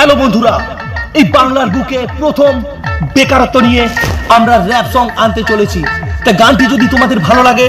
Hello বন্ধুরা, এই বাংলার বুকে প্রথম বেকারত্ব নিয়ে আমরা র্যাপ সং আনতে চলেছি। তা গানটি যদি তোমাদের ভালো লাগে,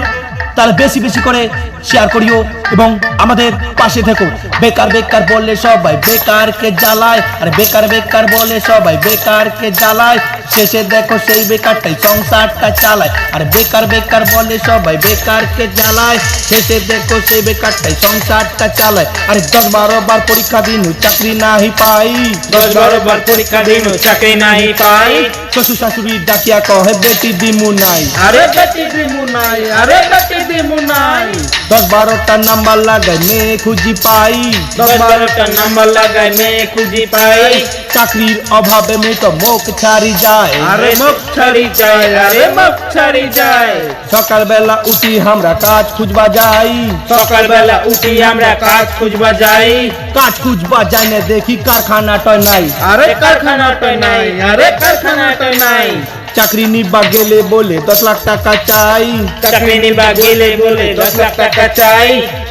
তাহলে বেশি বেশি করে শেয়ার করিও এবং আমাদের পাশে থেকো। বেকার বেকার বললে সবাই বেকারকে জ্বালায়, আর বেকার বেকার বলে সবাই বেকারকে জ্বালায়। শেষে দেখো সেই বেকারটাই সংসারটা চালায়। আর বেকার বেকার বলে সবাই বেকারকে জ্বালায়। শেষে দেখো সেই বেকারটাই সংসারটা চালায়। আর দশ বারো বার পরীক্ষা দিন চাকরি নাহি পাই। দশ বারো বার পরীক্ষা দিন চাকরি নাই পাই। শ্বশুর শাশুড়ি ডাকিয়া কহে বেটি দিমু নাই। আরে বেটি দিমু নাই আরে বেটি দিমু নাই। দশ বারোটা নাম্বার লাগাই মেয়ে খুঁজি পাই দশ বারোটা নাম্বার লাগাই মেয়ে খুঁজি পাই চাকরির অভাবে মেয়ে তো মুখ ছাড়ি যায় আরে মুখ ছাড়ি যায় আরে মুখ ছাড়ি যায় সকালবেলা উঠি আমরা কাজ খুঁজবা যাই সকালবেলা উঠি আমরা কাজ খুঁজবা যাই কাজ খুঁজবা যাই না দেখি কারখানাটায় নাই আরে কারখানাটাই নাই আরে কারখানাটাই নাই চাকরি নিবা গেলে বলে দশ লাখ টাকা চাই। চাকরি নিবা গেলে বলে দশ লাখ টাকা চাই।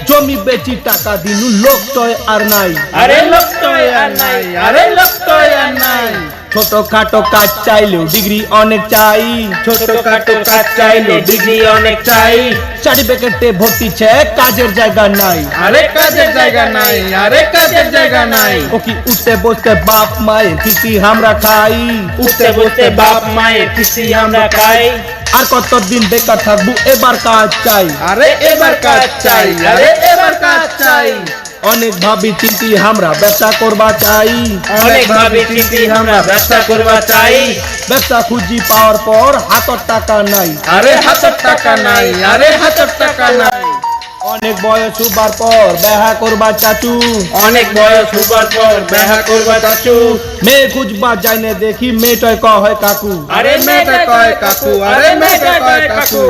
জমি বেচি টাকা দিনু লোক তয় আর নাই। আরে লোক তয় আর নাই আরে লোক তয় আর নাই। ছোট খাটো কাজ চাইলেও ডিগ্রি অনেক চাই। ছোট খাটো কাজ চাইলে ডিগ্রি অনেক চাই। সার্টিফিকেটে ভর্তি ছে কাজের জায়গা নাই। আরে কাজের জায়গা নাই আরে কাজের জায়গা নাই। ও কি উঠতে বসতে বাপ মায়ের কিস্তি আমরা খাই? উঠতে বসতে বাপ মায়ের কিস্তি আমরা খাই। আর কতদিন বেকার থাকব এবার কাজ চাই। আরে এবার কাজ চাই আরে এবার কাজ চাই। অনেক ভাবি চিন্তি আমরা ব্যবসা করবা চাই। অনেক ভাবি চিন্তি আমরা ব্যবসা করবা চাই। ব্যবসা খুঁজি পাওয়ার পর হাতর টাকা নাই। আরে হাজার টাকা নাই আরে হাজার টাকা নাই। অনেক বয়স হবার পর দেখা করবা চাচু। অনেক বয়স হবার পর দেখা করবা চাচু। মেয়ে খুঁজবা যাই না দেখি মেয়েটাই ক হয় কাকু। আরে মেয়েটা কয় কাকু আরে মেয়েটা কয় কাকু।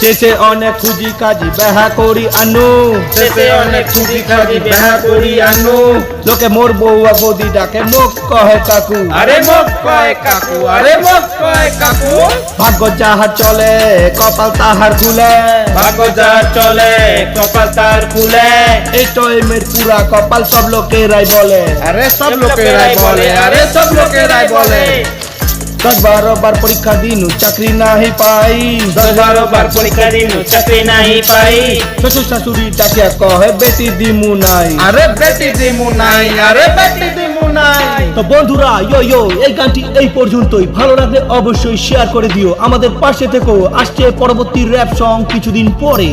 শেষে অনেক খুঁজি কাজি দেখা করি আনু। শেষে অনেক খাজি দেখা করি আনু। লোকে মোর বউয়া বৌদি ডাকে মুখ কহে কাকু। আরে মুখ কয় কাকু আরে মুখ কয় কাকু। ভাগ্য যাহার চলে কপাল তাহার খুলে। ভাগ্য যার চলে কপাল তার খুলে। এই টাইমের পুরা কপাল সব লোকেরাই বলে। আরে সব লোকেরাই বলে আরে সব লোকেরাই বলে। দশ বারো বার পরীক্ষা দিন চাকরি নাহি পাই। দশ বারো বার পরীক্ষা দিন চাকরি নাই পাই। শ্বশুর শাশুড়ি ডাকিয়া কহে বেটি দিমু নাই। আরে বেটি দিমু নাই আরে বেটি দিমু নাই। তো বন্ধুরা ইয়ো ইয়ো এই গানটি এই পর্যন্তই। ভালো লাগলে অবশ্যই শেয়ার করে দিও। আমাদের পাশে থেকো আসছে পরবর্তী র্যাপ সং কিছুদিন পরে।